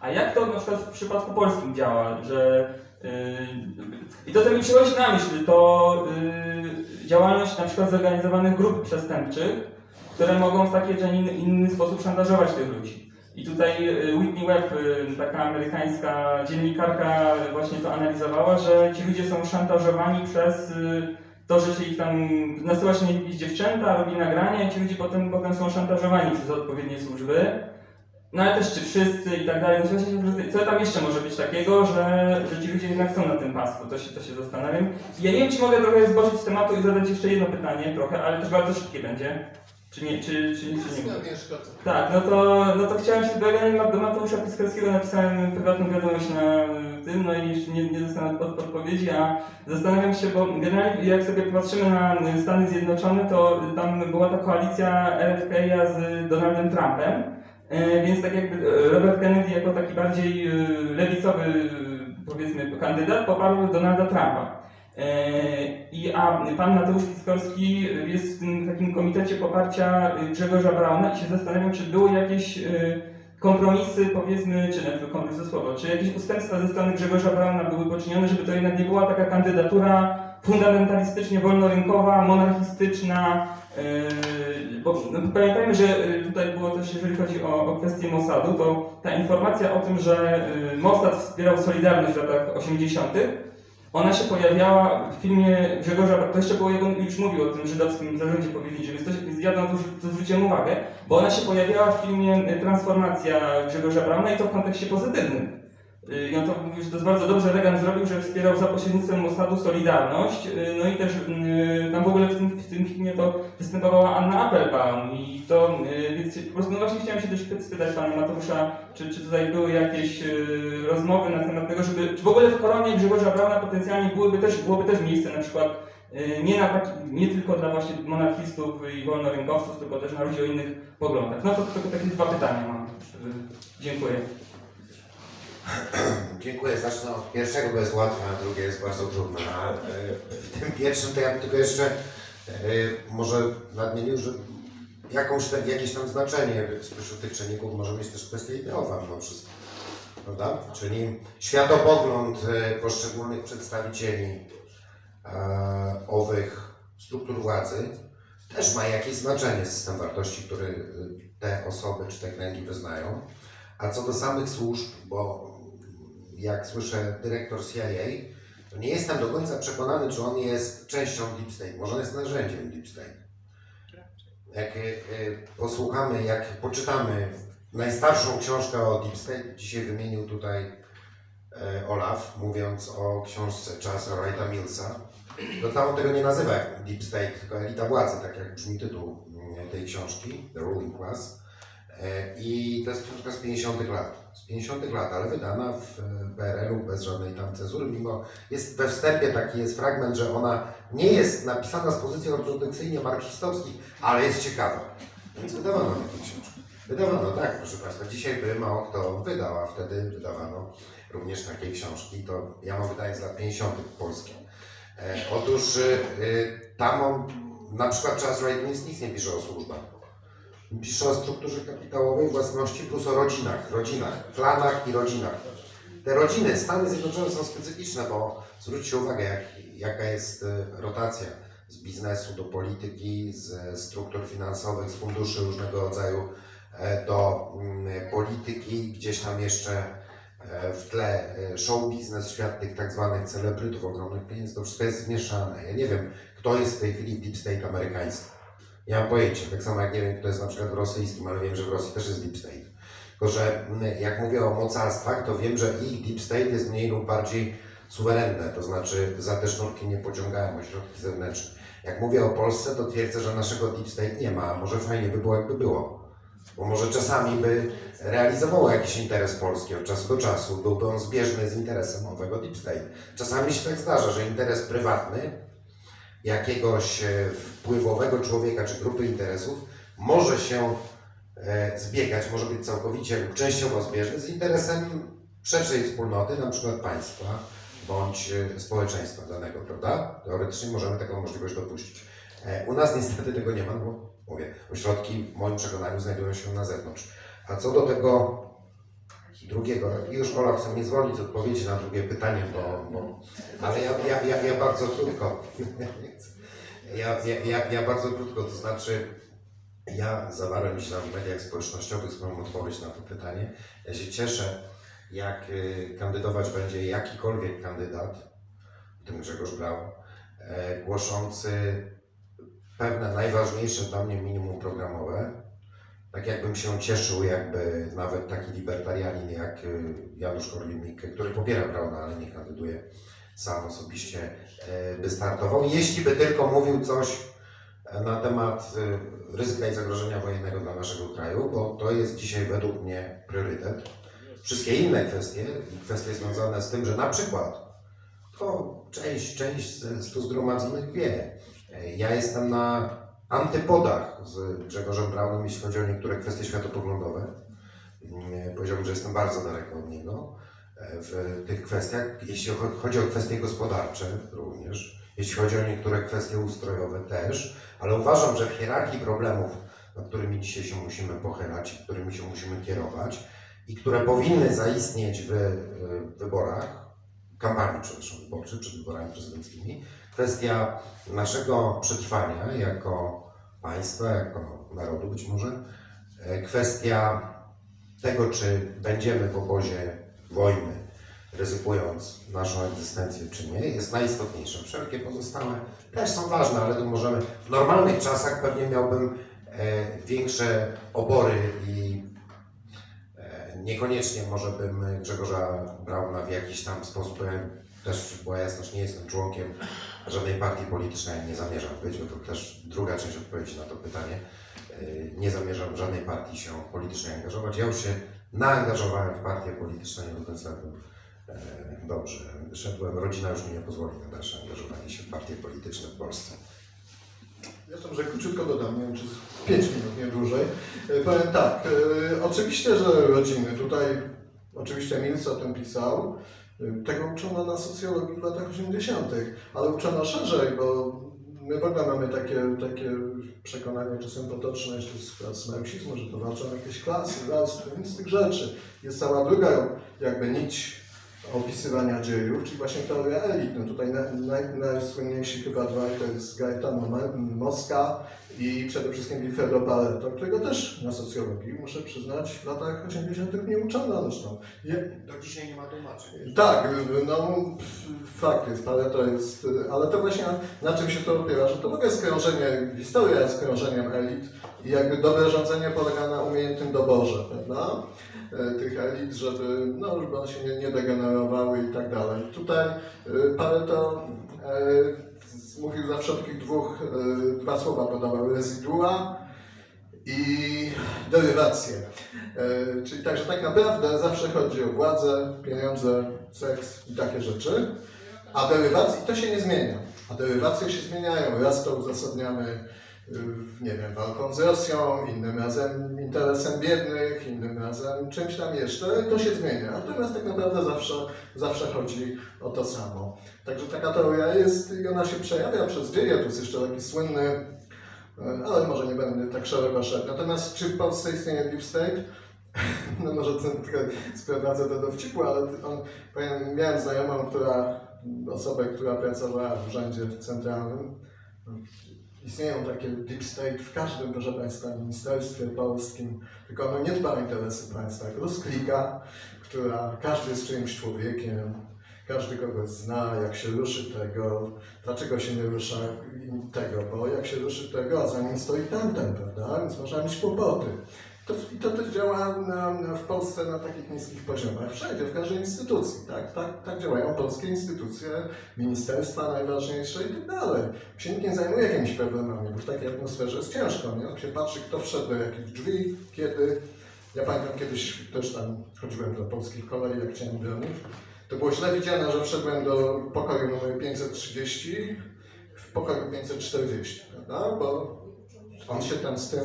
A jak to na przykład w przypadku polskim działa, że yy, i to co mi przychodzi na myśl, to yy, działalność na przykład zorganizowanych grup przestępczych, które mogą w taki czy inny, sposób szantażować tych ludzi. I tutaj y, Whitney Webb, y, taka amerykańska dziennikarka, właśnie to analizowała, że ci ludzie są szantażowani przez y, to, że się ich tam nasyła się jakieś dziewczęta, robi nagrania i ci ludzie potem, potem są szantażowani przez odpowiednie służby. No ale też czy wszyscy i tak dalej. No, że co tam jeszcze może być takiego, że, że ci ludzie jednak są na tym pasku, to się, to się zastanawiam. Ja nie wiem, czy mogę trochę zboczyć z tematu i zadać jeszcze jedno pytanie trochę, ale też bardzo szybkie będzie. Czy nie, czy, czy, czy nie? Nie. Tak, no to, no to chciałem się, do Mateusza Piskarskiego napisałem prywatną wiadomość na tym, no i jeszcze nie, nie dostałem od, odpowiedzi, a zastanawiam się, bo generalnie jak sobie patrzymy na Stany Zjednoczone, to tam była ta koalicja RFK z Donaldem Trumpem, więc tak jakby e, Robert Kennedy jako taki bardziej e, lewicowy, powiedzmy, kandydat poparł Donalda Trumpa. E, I a pan Mateusz Piskorski jest w tym takim komitecie poparcia Grzegorza Brauna i się zastanawiam, czy były jakieś e, kompromisy, powiedzmy, czy nawet kompromisy słowo, czy jakieś ustępstwa ze strony Grzegorza Brauna były poczynione, żeby to jednak nie była taka kandydatura fundamentalistycznie wolnorynkowa, monarchistyczna, e, bo no, pamiętajmy, że e, tutaj było też, jeżeli chodzi o, o kwestię Mossadu, to ta informacja o tym, że e, Mossad wspierał Solidarność w latach 80., ona się pojawiała w filmie Grzegorza, to jeszcze było, jak on już mówił o tym żydowskim zarządzie powiedzieć, że jest coś, więc ja na to, to zwróciłem uwagę, bo ona się pojawiała w filmie Transformacja Grzegorza Brauna i to w kontekście pozytywnym. Y, I on to mówił, że to jest bardzo dobrze Reagan zrobił, że wspierał za pośrednictwem Mossadu Solidarność. y, No i też y, tam w ogóle w tym, w tym filmie to występowała Anna Applebaum. I to, więc po prostu no właśnie chciałem się też spy- spytać Pana Mateusza, czy, czy tutaj były jakieś rozmowy na temat tego, żeby, czy w ogóle w koronie Grzegorza Brauna potencjalnie byłyby też, byłoby też miejsce na przykład nie, na nie tylko dla właśnie monarchistów i wolnorynkowców, tylko też na ludzi o innych poglądach. No to tylko takie dwa pytania mam. Dziękuję. Dziękuję. Zacznę od pierwszego, bo jest łatwe, a drugie jest bardzo trudne. A e, w tym pierwszym to ja bym tylko jeszcze e, może nadmienił, że jakąś tam, jakieś tam znaczenie spośród tych czynników może mieć też kwestia ideowa mimo wszystko. Prawda? Czyli światopogląd e, poszczególnych przedstawicieli owych struktur władzy też ma jakieś znaczenie, system wartości, który te osoby czy te kręgi wyznają. A co do samych służb, bo jak słyszę dyrektor CIA, to nie jestem do końca przekonany, czy on jest częścią Deep State. Może on jest narzędziem Deep State. Jak e, e, posłuchamy, jak poczytamy najstarszą książkę o Deep State, dzisiaj wymienił tutaj e, Olaf, mówiąc o książce Charlesa Wrighta Millsa, to tam on tego nie nazywa Deep State, tylko elita władzy, tak jak brzmi tytuł mm, tej książki, The Ruling Class. I to jest książka z 50 lat. Z 50 lat, ale wydana w e, PRL-u bez żadnej tam cenzury, mimo jest we wstępie taki jest fragment, że ona nie jest napisana z pozycji ortodoksyjnie marksistowskich, ale jest ciekawa. Więc wydawano takie książki. Wydawano, tak, proszę Państwa. Dzisiaj by mało kto wydał, a wtedy wydawano również takie książki. To ja mam wydanie z lat 50. polskie. E, otóż e, e, tam on, na przykład Charles Wright nic, nic nie pisze o służbach. Pisze o strukturze kapitałowej własności plus o rodzinach, rodzinach, klanach i rodzinach. Te rodziny, Stany Zjednoczone są specyficzne, bo zwróćcie uwagę, jak, jaka jest e, rotacja z biznesu do polityki, ze struktur finansowych, z funduszy różnego rodzaju e, do mm, polityki, gdzieś tam jeszcze e, w tle e, show biznes, świat tych tak zwanych celebrytów, ogromnych pieniędzy, to wszystko jest zmieszane. Ja nie wiem, kto jest w tej chwili Deep State amerykański. Nie mam pojęcia, tak samo jak nie wiem, kto jest na przykład rosyjskim, ale wiem, że w Rosji też jest Deep State. Tylko, że jak mówię o mocarstwach, to wiem, że ich Deep State jest mniej lub bardziej suwerenne, to znaczy za te sznurki nie pociągają o środki zewnętrzne. Jak mówię o Polsce, to twierdzę, że naszego Deep State nie ma, a może fajnie by było, jakby było. Bo może czasami by realizowało jakiś interes Polski od czasu do czasu, byłby on zbieżny z interesem owego Deep State. Czasami się tak zdarza, że interes prywatny jakiegoś e, wpływowego człowieka czy grupy interesów może się e, zbiegać, może być całkowicie lub częściowo zbieżny z interesem szerszej wspólnoty, na przykład państwa bądź e, społeczeństwa danego, prawda? Teoretycznie możemy taką możliwość dopuścić. U nas niestety tego nie ma, no bo mówię, ośrodki w moim przekonaniu znajdują się na zewnątrz. A co do tego drugiego. I już Ola chce mnie zwolnić z odpowiedzi na drugie pytanie, bo, bo ale ja, ja, ja, ja bardzo krótko. Ja, ja, ja, ja bardzo krótko, to znaczy ja zawarłem się w mediach społecznościowych swoją odpowiedź na to pytanie. Ja się cieszę, jak y, kandydować będzie jakikolwiek kandydat, w tym Grzegorz Braun, e, głoszący pewne najważniejsze dla mnie minimum programowe. Tak jakbym się cieszył, jakby nawet taki libertarianin jak y, Janusz Korwin-Mikke, który popiera Brauna, ale nie kandyduje sam osobiście, e, by startował. Jeśli by tylko mówił coś e, na temat y, ryzyka i zagrożenia wojennego dla naszego kraju, bo to jest dzisiaj według mnie priorytet. Wszystkie inne kwestie, kwestie związane z tym, że na przykład, to część, część z, tu zgromadzonych wie, e, ja jestem na antypodach z Grzegorzem Braunem, jeśli chodzi o niektóre kwestie światopoglądowe. Mm, Powiedziałbym, że jestem bardzo daleko od niego e, w tych kwestiach. Jeśli cho- chodzi o kwestie gospodarcze również, jeśli chodzi o niektóre kwestie ustrojowe też, ale uważam, że w hierarchii problemów, nad którymi dzisiaj się musimy pochylać i którymi się musimy kierować i które powinny zaistnieć w e, wyborach, kampanii przepraszam, wyborczej przed wyborami prezydenckimi, kwestia naszego przetrwania jako państwa, jako narodu być może, e, kwestia tego, czy będziemy w obozie wojny, ryzykując naszą egzystencję, czy nie, jest najistotniejsza. Wszelkie pozostałe też są ważne, ale to możemy w normalnych czasach pewnie miałbym e, większe obory i niekoniecznie może bym Grzegorza Brauna w jakiś tam sposób, też była jasność, nie jestem członkiem żadnej partii politycznej, nie zamierzam być, bo to też druga część odpowiedzi na to pytanie. Yy, Nie zamierzam w żadnej partii się politycznie angażować. Ja już się naangażowałem w partię polityczną, do końca bym e, dobrze szedłem. Rodzina już mi nie pozwoli na dalsze angażowanie się w partie polityczne w Polsce. Ja tam, że króciutko dodam, nie wiem czy z 5 minut, nie dłużej. E, Powiem tak, e, oczywiście, że rodziny, tutaj oczywiście Mills o tym pisał, e, tego uczono na socjologii w latach 80., ale uczono szerzej, bo my w ogóle mamy takie, takie przekonanie czasem potoczne jeszcze z marksizmu, że to walczą jakieś klasy, rasy, nic z tych rzeczy. Jest cała druga jakby nić opisywania dziejów, czyli właśnie teoria elit. No tutaj naj, naj, najsłynniejsi chyba dwaj to jest Gaetano Mo- Mosca i przede wszystkim Wilfredo Pareto, którego też na socjologii, muszę przyznać, w latach 80. nie uczono zresztą. Je, Do dzisiaj nie ma tłumaczeń. tak, no fakt jest, Pareto jest, ale to właśnie na, na czym się to opiera, że to w ogóle jest krążenie, historia jest krążeniem elit i jakby dobre rządzenie polega na umiejętnym doborze, prawda? E, tych elit, żeby, no, żeby one się nie, nie degenerowały i tak dalej. Tutaj e, Pareto e, mówił zawsze o takich dwóch, dwa słowa podawał, rezydua i derywacje. Czyli tak, że tak naprawdę zawsze chodzi o władzę, pieniądze, seks i takie rzeczy, a derywacje, to się nie zmienia. A derywacje się zmieniają. Raz to uzasadniamy, nie wiem, walką z Rosją, innym razem interesem biednych, innym razem czymś tam jeszcze. To się zmienia. Natomiast tak naprawdę zawsze, zawsze chodzi o to samo. Także taka teoria jest i ona się przejawia przez dzieje. Tu jest jeszcze taki słynny E, ale może nie będę tak szeroko szedł. Natomiast czy w Polsce istnieje Deep State? No może to trochę sprowadzę do dowcipu, ale on, powiem, miałem znajomą, która, osobę, która pracowała w urzędzie centralnym. Istnieją takie Deep State w każdym, proszę Państwa, ministerstwie polskim, tylko ono nie dba o interesy państwa. Jak rozklika, która każdy jest czyimś człowiekiem, każdy kogoś zna, jak się ruszy tego, dlaczego się nie rusza tego, bo jak się ruszy tego, a za nim stoi tamten, prawda? Więc można mieć kłopoty. To, I to też działa na, na, w Polsce na takich niskich poziomach, wszędzie, w każdej instytucji, tak? Tak, tak działają polskie instytucje, ministerstwa najważniejsze i tak dalej. Się nikt nie zajmuje jakimiś problemami, bo w takiej atmosferze jest ciężko, nie? Jak się patrzy, kto wszedł do jakich drzwi, kiedy. Ja pamiętam kiedyś też tam chodziłem do polskich kolei, jak chciałem bronić. To było źle widziane, że wszedłem do pokoju numer 530 w pokoju 540, prawda? Bo on się tam z tym,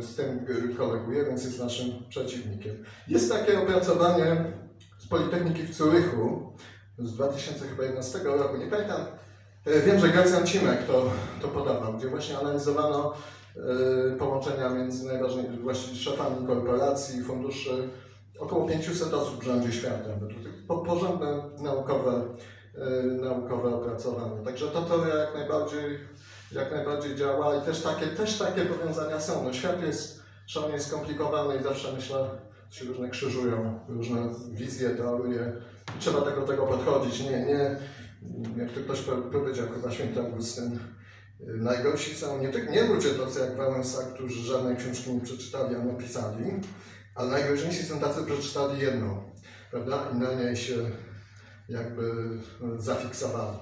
z tym koleguje, więc jest naszym przeciwnikiem. Jest takie opracowanie z Politechniki w Curychu z 2011 roku, nie pamiętam. Y, Wiem, że Gracjan Cimek to, to podawał, gdzie właśnie analizowano y, połączenia między najważniejszymi właśnie szefami korporacji, funduszy około 500 osób rządzi światem. Po, porządne naukowe, y, naukowe opracowanie. Także to teoria jak najbardziej, jak najbardziej działa i też takie, też takie powiązania są. No, świat jest szalenie skomplikowany i zawsze myślę, się różne krzyżują, różne wizje, teorie. Trzeba do tego, podchodzić. Nie, nie, jak to ktoś po- powiedział, chyba święty Augustyn, y, najgorsi są nie, tylko nie ludzie tacy jak Wałęsa, którzy żadnej książki nie przeczytali, a napisali, ale najgroźniejsi są tacy, którzy przeczytali jedną, prawda? I na niej się jakby y, zafiksowali.